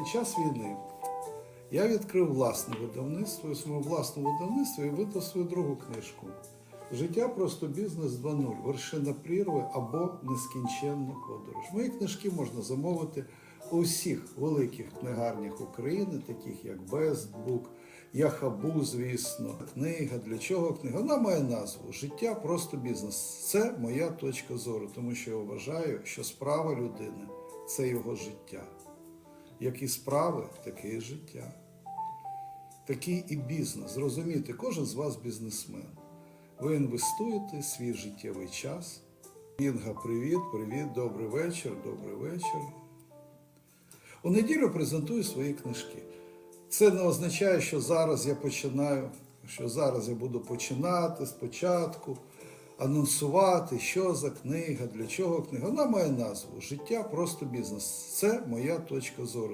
Під час війни я відкрив власне видавництво, і в своєму власному видавництві видав свою другу книжку. Життя просто бізнес 2.0, вершина прірви або нескінченна подорож. Мої книжки можна замовити у всіх великих книгарнях України, таких як Бестбук, Яхабу, звісно. Книга. Для чого книга? Вона має назву Життя просто бізнес. Це моя точка зору, тому що я вважаю, що справа людини це його життя. Які справи, таке і життя. Такий і бізнес. Зрозумійте, кожен з вас бізнесмен. Ви інвестуєте свій життєвий час. Інга, привіт, привіт, добрий вечір, добрий вечір. У неділю презентую свої книжки. Це не означає, що зараз я починаю, що зараз я буду починати спочатку, анонсувати, що за книга, для чого книга. Вона має назву Життя просто бізнес. Це моя точка зору.